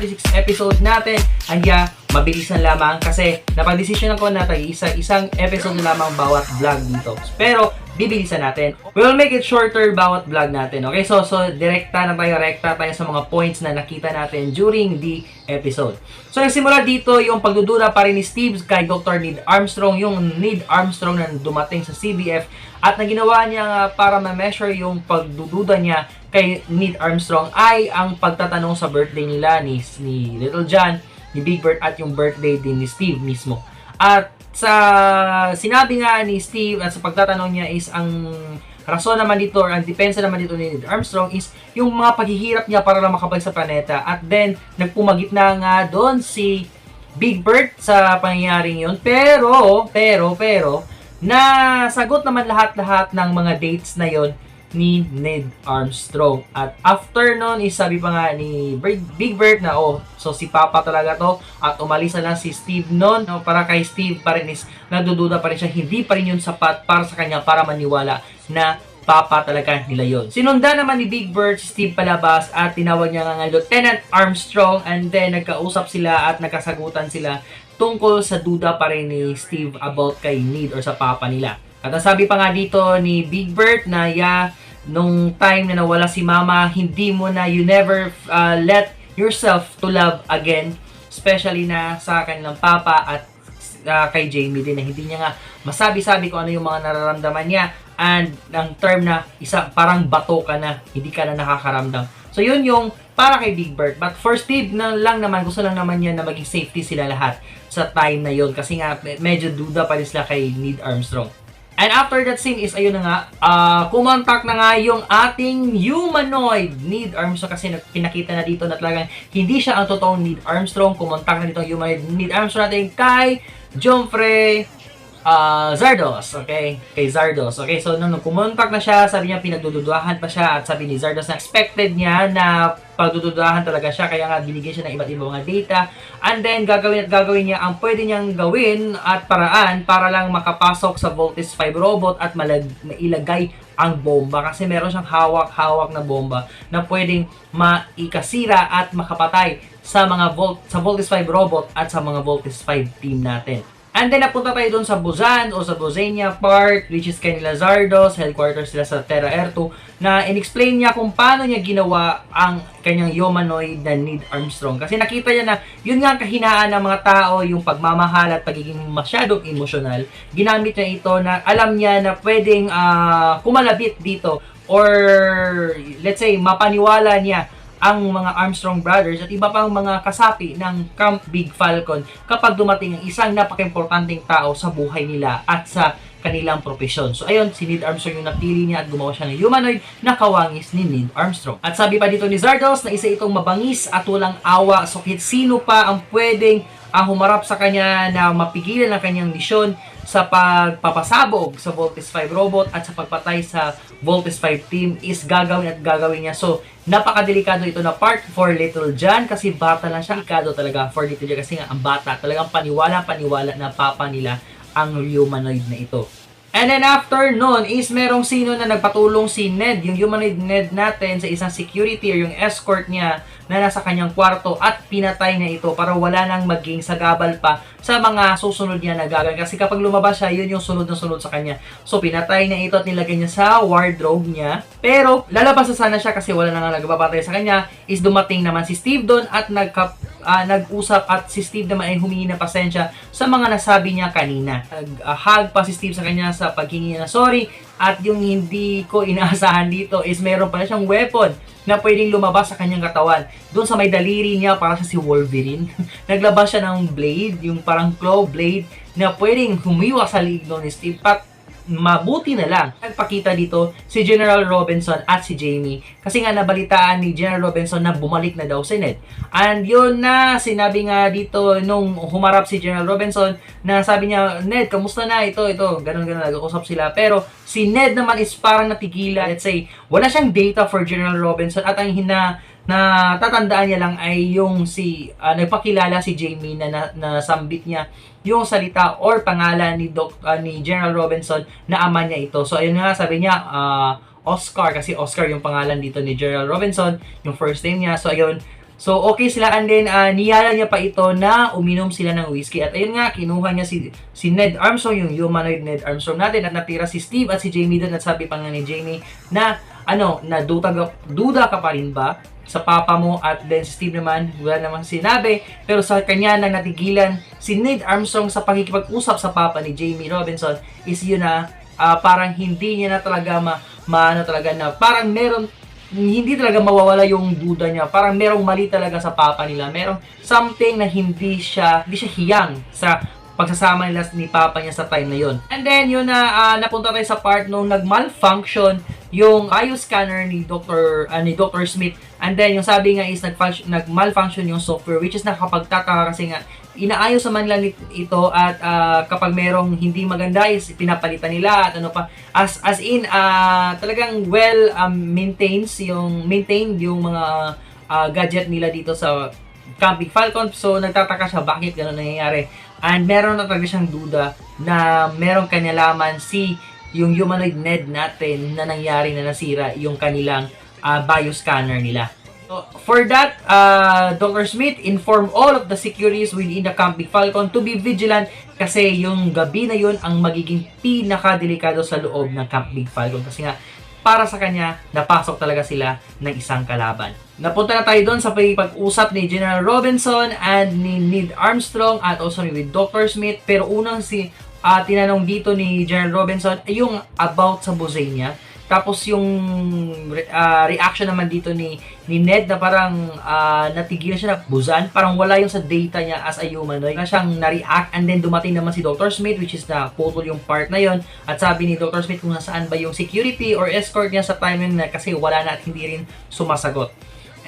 46 episode natin. Anya, mabilisan lamang kasi napag-desisyonan ko na tag-isa-isang episode lamang bawat vlog dito. Pero, bibilisan natin. We'll make it shorter bawat vlog natin. Okay, so, so direkta na tayo, rekta tayo sa mga points na nakita natin during the episode. So, nagsimula dito yung pagdudura pa rin ni Steve kay Dr. Need Armstrong, yung Need Armstrong na dumating sa CBF at na ginawa niya para ma-measure yung pagdududa niya kay Need Armstrong ay ang pagtatanong sa birthday nila ni, ni Little John, ni Big Bird at yung birthday din ni Steve mismo. At sa sinabi nga ni Steve at sa pagtatanong niya is ang rason naman dito or ang depensa naman dito ni Neil Armstrong is yung mga paghihirap niya para lang makabalik sa planeta at then nagpumagit na nga doon si Big Bird sa pangyayaring yun pero pero pero nasagot naman lahat-lahat ng mga dates na yon ni Ned Armstrong. At after nun, is sabi pa nga ni Big Bird na, oh, so si Papa talaga to. At umalis na lang si Steve nun. No, para kay Steve pa rin is, nagdududa pa rin siya. Hindi pa rin yun sapat para sa kanya para maniwala na Papa talaga nila yon. Sinundan naman ni Big Bird si Steve palabas at tinawag niya nga Lieutenant Armstrong and then nagkausap sila at nagkasagutan sila tungkol sa duda pa rin ni Steve about kay Need or sa Papa nila. At ang sabi pa nga dito ni Big Bird na ya nung time na nawala si Mama, hindi mo na you never uh, let yourself to love again, especially na sa kanilang papa at uh, kay Jamie din na hindi niya nga masabi-sabi kung ano yung mga nararamdaman niya and ang term na isa parang bato ka na, hindi ka na nakakaramdam. So yun yung para kay Big Bird. But for Steve na lang naman, gusto lang naman niya na maging safety sila lahat sa time na yun kasi nga medyo duda pa rin sila kay Need Armstrong. And after that scene is, ayun na nga, uh, kumontak na nga yung ating humanoid Need Armstrong kasi pinakita na dito na talagang hindi siya ang totoong Need Armstrong. Kumontak na dito yung humanoid Need Armstrong natin kay Jomfrey uh, Zardos, okay? Kay Zardos, okay? So, nung kumontak na siya, sabi niya pinagdududahan pa siya at sabi ni Zardos na expected niya na pagdududahan talaga siya kaya nga binigyan siya ng iba't ibang mga data and then gagawin at gagawin niya ang pwede niyang gawin at paraan para lang makapasok sa Voltes 5 robot at malag, mailagay ang bomba kasi meron siyang hawak-hawak na bomba na pwedeng maikasira at makapatay sa mga Volt sa Voltes 5 robot at sa mga Voltes 5 team natin. And then, napunta tayo doon sa Buzan o sa Bozenia Park, which is kanila Zardos, headquarters sila sa Terra 2, na in-explain niya kung paano niya ginawa ang kanyang humanoid na Need Armstrong. Kasi nakita niya na yun nga ang kahinaan ng mga tao, yung pagmamahal at pagiging masyadong emosyonal. Ginamit niya ito na alam niya na pwedeng uh, kumalabit dito or let's say mapaniwala niya ang mga Armstrong Brothers at iba pang mga kasapi ng Camp Big Falcon kapag dumating ang isang napaka-importanting tao sa buhay nila at sa kanilang profesyon. So ayun, si Neil Armstrong yung napili niya at gumawa siya ng humanoid na kawangis ni Neil Armstrong. At sabi pa dito ni Zardos na isa itong mabangis at walang awa. So kahit sino pa ang pwedeng ang humarap sa kanya na mapigilan ang kanyang misyon sa pagpapasabog sa Voltes 5 robot at sa pagpatay sa Voltes 5 team is gagawin at gagawin niya. So, napakadelikado ito na part for Little John kasi bata lang siya. Delikado talaga for Little John kasi nga ang bata talagang paniwala-paniwala na papa nila ang humanoid na ito. And then after nun is merong sino na nagpatulong si Ned, yung humanoid Ned natin sa isang security or yung escort niya na nasa kanyang kwarto at pinatay niya ito para wala nang maging sagabal pa sa mga susunod niya na gagawin. Kasi kapag lumabas siya, yun yung sunod na sunod sa kanya. So pinatay niya ito at nilagay niya sa wardrobe niya. Pero lalabas na sana siya kasi wala na nga nagpapatay sa kanya is dumating naman si Steve doon at nagka, uh, nag-usap at si Steve naman ay humingi ng pasensya sa mga nasabi niya kanina. Nag-hug pa si Steve sa kanya sa paghingi na sorry at yung hindi ko inaasahan dito is meron pala siyang weapon na pwedeng lumabas sa kanyang katawan. Doon sa may daliri niya, para siya si Wolverine. Naglabas siya ng blade, yung parang claw blade, na pwedeng humiwa sa ligno ni Steve. Pat mabuti na lang nagpakita dito si General Robinson at si Jamie kasi nga nabalitaan ni General Robinson na bumalik na daw si Ned. And yun na sinabi nga dito nung humarap si General Robinson na sabi niya, Ned, kamusta na ito, ito, ganun ganun nag-usap sila. Pero si Ned naman is parang natigila. Let's say, wala siyang data for General Robinson at ang hina na tatandaan niya lang ay yung si uh, nagpakilala si Jamie na, na, na sambit niya yung salita or pangalan ni Doc uh, ni General Robinson na ama niya ito. So ayun nga sabi niya uh, Oscar kasi Oscar yung pangalan dito ni Gerald Robinson, yung first name niya. So ayun, So, okay sila and then uh, niyaya niya pa ito na uminom sila ng whiskey. At ayun nga, kinuha niya si, si Ned Armstrong, yung humanoid Ned Armstrong natin at natira si Steve at si Jamie doon at sabi pa nga ni Jamie na ano, na duda, duda ka pa rin ba sa papa mo at then si Steve naman wala namang sinabi pero sa kanya nang natigilan si Ned Armstrong sa pagkikipag-usap sa papa ni Jamie Robinson is yun na uh, parang hindi niya na talaga ma, maano talaga na parang meron hindi talaga mawawala yung duda niya. Parang merong mali talaga sa papa nila. Merong something na hindi siya, hindi siya hiyang sa pagsasama nila ni papa niya sa time na yon. And then yun na uh, napunta tayo sa part nung nag-malfunction yung bioscanner ni Dr. Uh, ni Dr. Smith. And then yung sabi nga is nag-malfunction yung software which is nakakapagtaka kasi nga inaayos naman lang ito at uh, kapag merong hindi maganda is pinapalitan nila at ano pa as as in uh, talagang well um, maintains yung maintained yung mga uh, gadget nila dito sa Camping Falcon so nagtataka siya bakit gano'n nangyayari And meron na talaga siyang duda na meron kanyalaman si yung humanoid Ned natin na nangyari na nasira yung kanilang uh, bioscanner nila. So, for that, uh, Dr. Smith informed all of the securities within the Camp Big Falcon to be vigilant kasi yung gabi na yun ang magiging pinakadelikado sa loob ng Camp Big Falcon kasi nga para sa kanya, napasok talaga sila ng isang kalaban. Napunta na tayo doon sa pag-usap ni General Robinson and ni Ned Armstrong at also ni Dr. Smith. Pero unang si uh, tinanong dito ni General Robinson ay yung about sa Bosania tapos yung uh, reaction naman dito ni ni Ned na parang uh, natigil siya na buzan, parang wala yung sa data niya as a humanoid. Na siyang na-react and then dumating naman si Dr. Smith which is na putol yung part na yon at sabi ni Dr. Smith kung nasaan ba yung security or escort niya sa timing na kasi wala na at hindi rin sumasagot.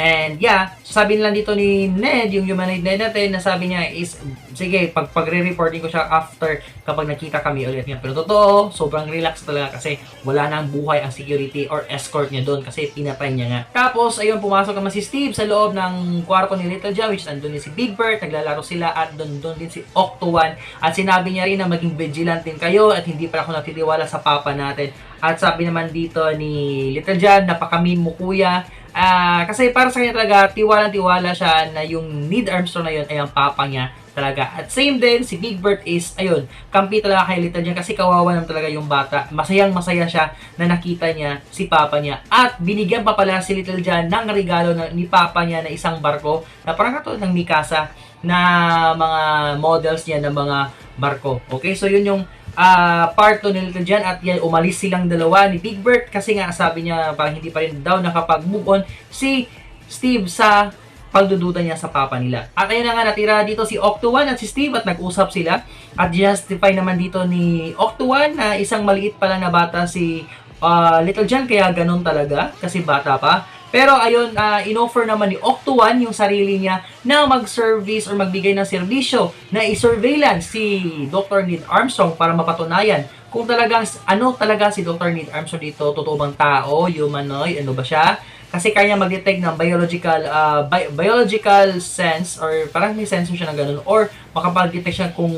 And yeah, sabi nila dito ni Ned, yung humanoid Ned natin, na sabi niya is, sige, pag pagre-reporting ko siya after kapag nakita kami ulit niya. Pero totoo, sobrang relax talaga kasi wala nang buhay ang security or escort niya doon kasi pinatay niya nga. Tapos, ayun, pumasok naman si Steve sa loob ng kwarto ni Little John, which andun din si Big Bird, naglalaro sila at doon doon din si Octo One. At sinabi niya rin na maging vigilant din kayo at hindi pa ako natitiwala sa papa natin. At sabi naman dito ni Little John, napakamin mo kuya Uh, kasi para sa kanya talaga, tiwala-tiwala siya na yung Need Armstrong na yun ay ang papa niya talaga. At same din, si Big Bird is, ayun, kampi talaga kay Little John kasi kawawa naman talaga yung bata. Masayang masaya siya na nakita niya si papa niya. At binigyan pa pala si Little John ng regalo na, ni papa niya na isang barko na parang katulad ng Mikasa na mga models niya ng mga barko. Okay, so yun yung uh, part 2 nila dyan at yan, umalis silang dalawa ni Big Bird kasi nga sabi niya parang hindi pa rin daw nakapag-move on si Steve sa pagdududa niya sa papa nila. At ayun na nga natira dito si Octo1 at si Steve at nag-usap sila at justify naman dito ni Octo1 na isang maliit pa lang na bata si uh, Little John kaya ganun talaga kasi bata pa. Pero ayun, uh, inoffer naman ni Octo1 yung sarili niya na mag-service or magbigay ng serbisyo na i-surveillance si Dr. Neil Armstrong para mapatunayan kung talagang ano talaga si Dr. Neil Armstrong dito, totoo bang tao, humanoid, ano ba siya? Kasi kaya mag-detect ng biological uh, bi- biological sense or parang may sensor siya ng ganun or makapag-detect siya kung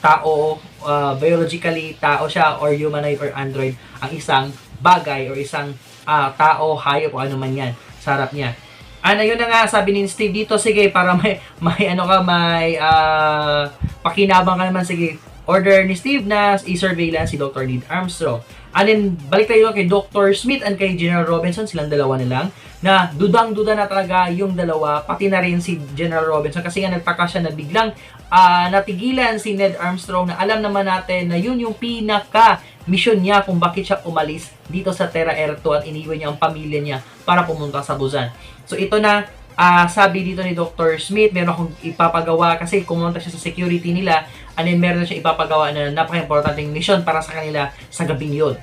tao, uh, biologically tao siya or humanoid or android ang isang bagay or isang uh, tao, hayop o ano man yan sa harap niya. Ano yun na nga sabi ni Steve dito, sige para may may ano ka may uh, pakinabang ka naman sige. Order ni Steve na i-surveillance si Dr. Neil Armstrong. And then, balik tayo kay Dr. Smith and kay General Robinson, silang dalawa na lang, na dudang-duda na talaga yung dalawa, pati na rin si General Robinson kasi nga nagtaka siya na biglang uh, natigilan si Ned Armstrong na alam naman natin na yun yung pinaka mission niya kung bakit siya umalis dito sa Terra Air 2 at iniwan niya ang pamilya niya para pumunta sa Busan. So ito na, uh, sabi dito ni Dr. Smith, meron akong ipapagawa kasi kumunta siya sa security nila and then meron na siya ipapagawa na napaka-importanting mission para sa kanila sa gabing yun.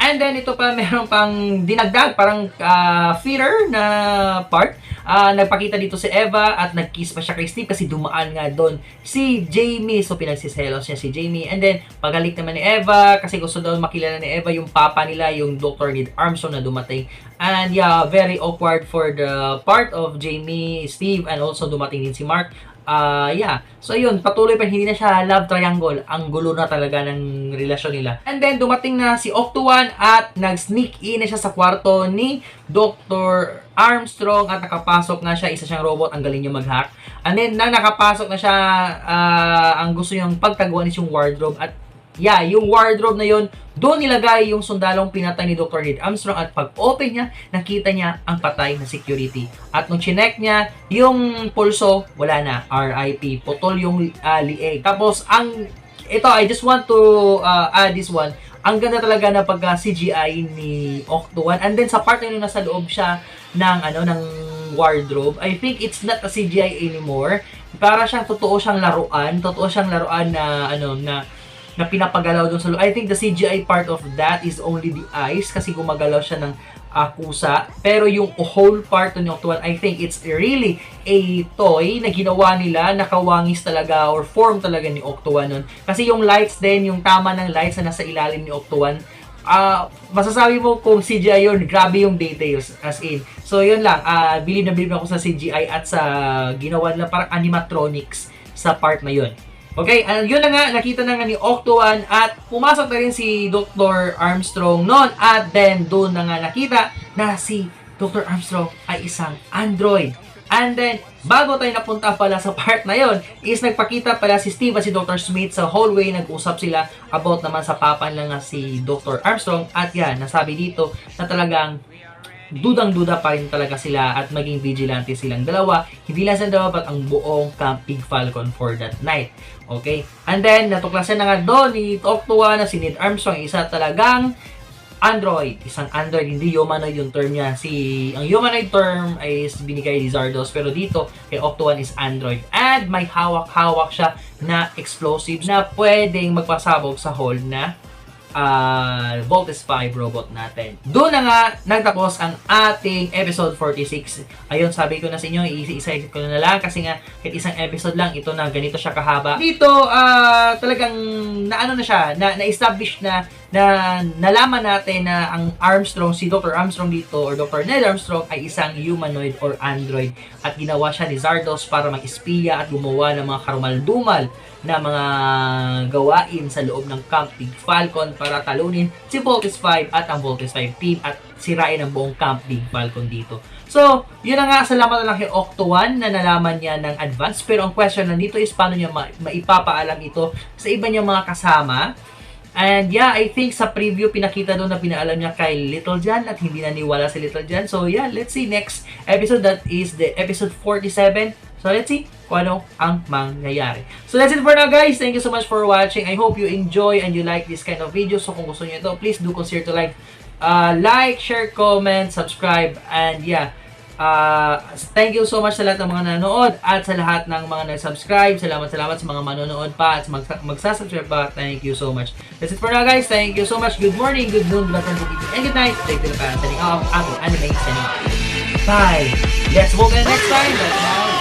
And then ito pa meron pang dinagdag parang uh, filler na part. Uh, nagpakita dito si Eva at nagkiss pa siya kay Steve kasi dumaan nga doon si Jamie. So pinagsiselos niya si Jamie. And then pagalik naman ni Eva kasi gusto daw makilala ni Eva yung papa nila, yung Dr. Ned Armstrong na dumating. And yeah, very awkward for the part of Jamie, Steve, and also dumating din si Mark Ah, yeah. So, ayun, patuloy pa, hindi na siya love triangle. Ang gulo na talaga ng relasyon nila. And then, dumating na si Octuan at nag-sneak in na siya sa kwarto ni Dr. Armstrong at nakapasok nga siya. Isa siyang robot, ang galing niya mag-hack. And then, na nakapasok na siya, ah, ang gusto niyang pagtaguan is yung wardrobe. At, yeah, yung wardrobe na yun, doon nilagay yung sundalong pinatay ni Dr. Reed Armstrong at pag-open niya, nakita niya ang patay na security. At nung chinek niya, yung pulso, wala na. RIP. Putol yung uh, lieg. Tapos, ang, ito, I just want to uh, add this one. Ang ganda talaga na pagka CGI ni Octuan. And then sa part na yun, nasa loob siya ng, ano, ng wardrobe. I think it's not a CGI anymore. Para siyang totoo siyang laruan. Totoo siyang laruan na, ano, na na pinapagalaw doon sa loob. I think the CGI part of that is only the eyes kasi gumagalaw siya ng uh, kusa. Pero yung whole part ng Octuan, I think it's really a toy na ginawa nila, nakawangis talaga or form talaga ni Octuan nun. Kasi yung lights din, yung tama ng lights na nasa ilalim ni Octuan, ah masasabi mo kung CGI yun, grabe yung details as in. So yun lang, ah believe na believe ako sa CGI at sa ginawa nila parang animatronics sa part na yun. Okay, and yun na nga, nakita na nga ni Octuan at pumasok na rin si Dr. Armstrong noon at then doon na nga nakita na si Dr. Armstrong ay isang android. And then, bago tayo napunta pala sa part na yon is nagpakita pala si Steve at si Dr. Smith sa hallway, nag-usap sila about naman sa papan lang nga si Dr. Armstrong at yan, nasabi dito na talagang dudang-duda pa rin talaga sila at maging vigilante silang dalawa. Hindi lang sila dalawa, but ang buong Camp Big Falcon for that night. Okay? And then, natuklasan na nga doon ni Octua na si Ned Armstrong, isa talagang Android. Isang Android, hindi humanoid yung term niya. Si, ang humanoid term ay binigay ni Zardos, pero dito, kay Octuan is Android. And may hawak-hawak siya na explosives na pwedeng magpasabog sa hall na uh, Voltes 5 robot natin. Doon na nga nagtapos ang ating episode 46. Ayun, sabi ko na sa inyo, isa-isa ko na lang kasi nga kahit isang episode lang, ito na ganito siya kahaba. Dito, uh, talagang naano na siya, na, na-establish na na nalaman natin na ang Armstrong, si Dr. Armstrong dito or Dr. Ned Armstrong ay isang humanoid or android at ginawa siya ni Zardos para mag-espiya at gumawa ng mga karumaldumal na mga gawain sa loob ng Camp Big Falcon para talunin si Voltes 5 at ang Voltes 5 team at sirain ang buong Camp Big Falcon dito. So, yun na nga, salamat na lang kay Octo1 na nalaman niya ng advance. Pero ang question nandito is paano niya ma- maipapaalam ito sa iba niyang mga kasama And yeah, I think sa preview pinakita doon na pinaalam niya kay Little John at hindi naniwala si Little John. So yeah, let's see next episode that is the episode 47. So let's see kung ano ang mangyayari. So that's it for now guys. Thank you so much for watching. I hope you enjoy and you like this kind of videos. So kung gusto niyo ito, please do consider to like, uh, like, share, comment, subscribe, and yeah, Uh, thank you so much sa lahat ng mga nanonood at sa lahat ng mga nag-subscribe. Salamat, salamat sa mga manonood pa at mag magsasubscribe pa. Thank you so much. That's it for now, guys. Thank you so much. Good morning, good noon, good afternoon, good evening, and good night. Take the pan. Signing off. Ako, anime, signing off. Bye. Let's move in next time. Bye.